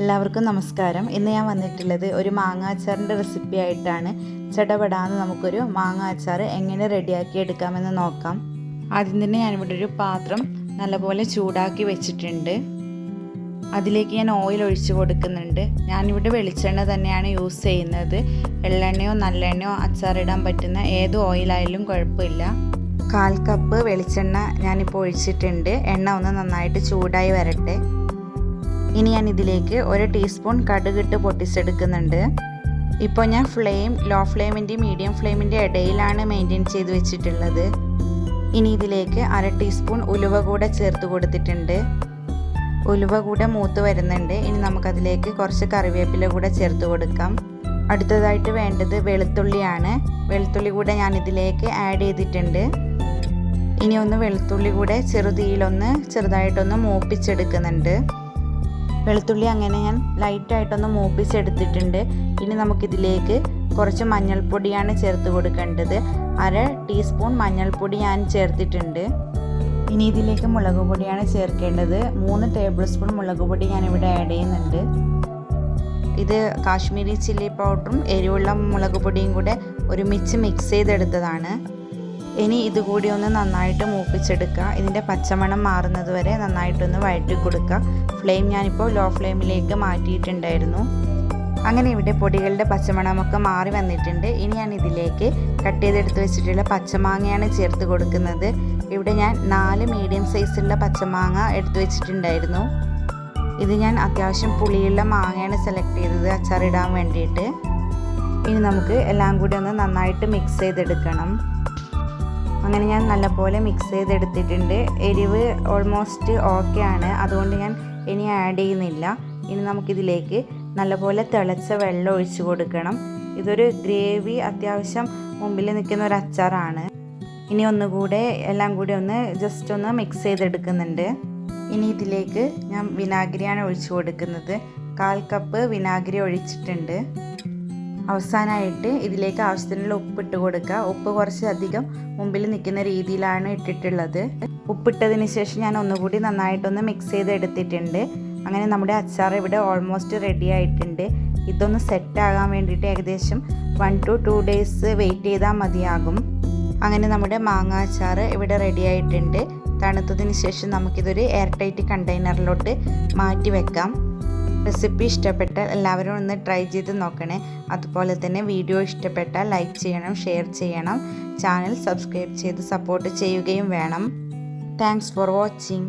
എല്ലാവർക്കും നമസ്കാരം. ഇന്ന് ഞാൻ വന്നിട്ടുള്ളത് ഒരു മാങ്ങ അച്ചാറിന്റെ റെസിപ്പി ആയിട്ടാണ്. ചടപടാന്ന് നമുക്കൊരു മാങ്ങ അച്ചാർ എങ്ങനെ റെഡിയാക്കി എടുക്കാമെന്ന് നോക്കാം. ആദ്യം തന്നെ ഞാനിവിടെ ഒരു പാത്രം നല്ലപോലെ ചൂടാക്കി വെച്ചിട്ടുണ്ട്. അതിലേക്ക് ഞാൻ ഓയിൽ ഒഴിച്ചു കൊടുക്കുന്നുണ്ട്. ഞാനിവിടെ വെളിച്ചെണ്ണ തന്നെയാണ് യൂസ് ചെയ്യുന്നത്. എള്ളെണ്ണയോ നല്ലെണ്ണയോ അച്ചാറിടാൻ പറ്റുന്ന ഏത് ഓയിലായാലും കുഴപ്പമില്ല. കാൽ കപ്പ് വെളിച്ചെണ്ണ ഞാനിപ്പോൾ ഒഴിച്ചിട്ടുണ്ട്. എണ്ണ ഒന്ന് നന്നായിട്ട് ചൂടായി വരട്ടെ. ഇനി ഞാൻ ഇതിലേക്ക് ഒരു ടീസ്പൂൺ കടുകിട്ട് പൊട്ടിച്ചെടുക്കുന്നുണ്ട്. ഇപ്പോൾ ഞാൻ ഫ്ലെയിം ലോ ഫ്ലെയിമിന്റെയും മീഡിയം ഫ്ലെയിമിന്റെ ഇടയിലാണ് മെയിന്റെയിൻ ചെയ്ത് വെച്ചിട്ടുള്ളത്. ഇനി ഇതിലേക്ക് അര ടീസ്പൂൺ ഉലുവ കൂടെ ചേർത്ത് കൊടുത്തിട്ടുണ്ട്. ഉലുവ കൂടെ മൂത്ത് വരുന്നുണ്ട്. ഇനി നമുക്കതിലേക്ക് കുറച്ച് കറിവേപ്പില കൂടെ ചേർത്ത് കൊടുക്കാം. അടുത്തതായിട്ട് വേണ്ടത് വെളുത്തുള്ളിയാണ്. വെളുത്തുള്ളി കൂടെ ഞാൻ ഇതിലേക്ക് ആഡ് ചെയ്തിട്ടുണ്ട്. ഇനി ഒന്ന് വെളുത്തുള്ളി കൂടെ ചെറുതീയിലൊന്ന് ചെറുതായിട്ടൊന്ന് മൂപ്പിച്ചെടുക്കുന്നുണ്ട്. വെളുത്തുള്ളി അങ്ങനെ ഞാൻ ലൈറ്റായിട്ടൊന്ന് മൂപ്പിച്ചെടുത്തിട്ടുണ്ട്. ഇനി നമുക്കിതിലേക്ക് കുറച്ച് മഞ്ഞൾപ്പൊടിയാണ് ചേർത്ത് കൊടുക്കേണ്ടത്. അര ടീസ്പൂൺ മഞ്ഞൾപ്പൊടി ഞാൻ ചേർത്തിട്ടുണ്ട്. ഇനി ഇതിലേക്ക് മുളക് പൊടിയാണ് ചേർക്കേണ്ടത്. മൂന്ന് ടേബിൾ സ്പൂൺ മുളക് പൊടി ഞാനിവിടെ ആഡ് ചെയ്യുന്നുണ്ട്. ഇത് കാശ്മീരി ചില്ലി പൗഡറും എരിവുള്ള മുളക് പൊടിയും കൂടെ ഒരുമിച്ച് മിക്സ് ചെയ്തെടുത്തതാണ്. ഇനി ഇതുകൂടി ഒന്ന് നന്നായിട്ട് മൂപ്പിച്ചെടുക്കുക. ഇതിന്റെ പച്ചമണം മാറുന്നത് വരെ നന്നായിട്ടൊന്ന് വഴറ്റി കൊടുക്കുക. ഫ്ലെയിം ഞാനിപ്പോൾ ലോ ഫ്ലെയിമിലേക്ക് മാറ്റിയിട്ടുണ്ടായിരുന്നു. അങ്ങനെ ഇവിടെ പൊടികളുടെ പച്ചമണമൊക്കെ മാറി വന്നിട്ടുണ്ട്. ഇനി ഞാൻ ഇതിലേക്ക് കട്ട് ചെയ്തെടുത്ത് വെച്ചിട്ടുള്ള പച്ചമാങ്ങയാണ് ചേർത്ത് കൊടുക്കുന്നത്. ഇവിടെ ഞാൻ നാല് മീഡിയം സൈസുള്ള പച്ചമാങ്ങ എടുത്തു വെച്ചിട്ടുണ്ടായിരുന്നു. ഇത് ഞാൻ അത്യാവശ്യം പുളിയുള്ള മാങ്ങയാണ് സെലക്ട് ചെയ്തത് അച്ചാറിടാൻ വേണ്ടിയിട്ട്. ഇനി നമുക്ക് എല്ലാം കൂടി ഒന്ന് നന്നായിട്ട് മിക്സ് ചെയ്തെടുക്കണം. അങ്ങനെ ഞാൻ നല്ലപോലെ മിക്സ് ചെയ്തെടുത്തിട്ടുണ്ട്. എരിവ് ഓൾമോസ്റ്റ് ഓക്കെ ആണ്. അതുകൊണ്ട് ഞാൻ ഇനി ആഡ് ചെയ്യുന്നില്ല. ഇനി നമുക്കിതിലേക്ക് നല്ലപോലെ തിളച്ച വെള്ളം ഒഴിച്ചു കൊടുക്കണം. ഇതൊരു ഗ്രേവി അത്യാവശ്യം മുമ്പിൽ നിൽക്കുന്ന ഒരു അച്ചാറാണ്. ഇനി ഒന്നുകൂടെ എല്ലാം കൂടി ഒന്ന് ജസ്റ്റ് ഒന്ന് മിക്സ് ചെയ്തെടുക്കുന്നുണ്ട്. ഇനി ഇതിലേക്ക് ഞാൻ വിനാഗിരിയാണ് ഒഴിച്ചു കൊടുക്കുന്നത്. കാൽ കപ്പ് വിനാഗിരി ഒഴിച്ചിട്ടുണ്ട്. അവസാനമായിട്ട് ഇതിലേക്ക് ആവശ്യത്തിനുള്ള ഉപ്പ് ഇട്ട് കൊടുക്കുക. ഉപ്പ് കുറച്ച് അധികം മുമ്പിൽ നിൽക്കുന്ന രീതിയിലാണ് ഇട്ടിട്ടുള്ളത്. ഉപ്പിട്ടതിന് ശേഷം ഞാൻ ഒന്നുകൂടി നന്നായിട്ടൊന്ന് മിക്സ് ചെയ്ത് എടുത്തിട്ടുണ്ട് അങ്ങനെ നമ്മുടെ അച്ചാർ ഇവിടെ ഓൾമോസ്റ്റ് റെഡി ആയിട്ടുണ്ട്. ഇതൊന്ന് സെറ്റ് ആകാൻ വേണ്ടിയിട്ട് ഏകദേശം one two two days wait ചെയ്താൽ മതിയാകും. അങ്ങനെ നമ്മുടെ മാങ്ങ അച്ചാർ ഇവിടെ റെഡി ആയിട്ടുണ്ട്. തണുത്തതിന് ശേഷം നമുക്കിതൊരു എയർ ടൈറ്റ് കണ്ടെയ്നറിലോട്ട് മാറ്റി വെക്കാം. റെസിപ്പി ഇഷ്ടപ്പെട്ടാൽ എല്ലാവരും ഒന്ന് ട്രൈ ചെയ്ത് നോക്കണേ. അതുപോലെ തന്നെ വീഡിയോ ഇഷ്ടപ്പെട്ടാൽ ലൈക്ക് ചെയ്യണം ഷെയർ ചെയ്യണം. ചാനൽ സബ്സ്ക്രൈബ് ചെയ്ത് സപ്പോർട്ട് ചെയ്യുകയും വേണം. Thanks for watching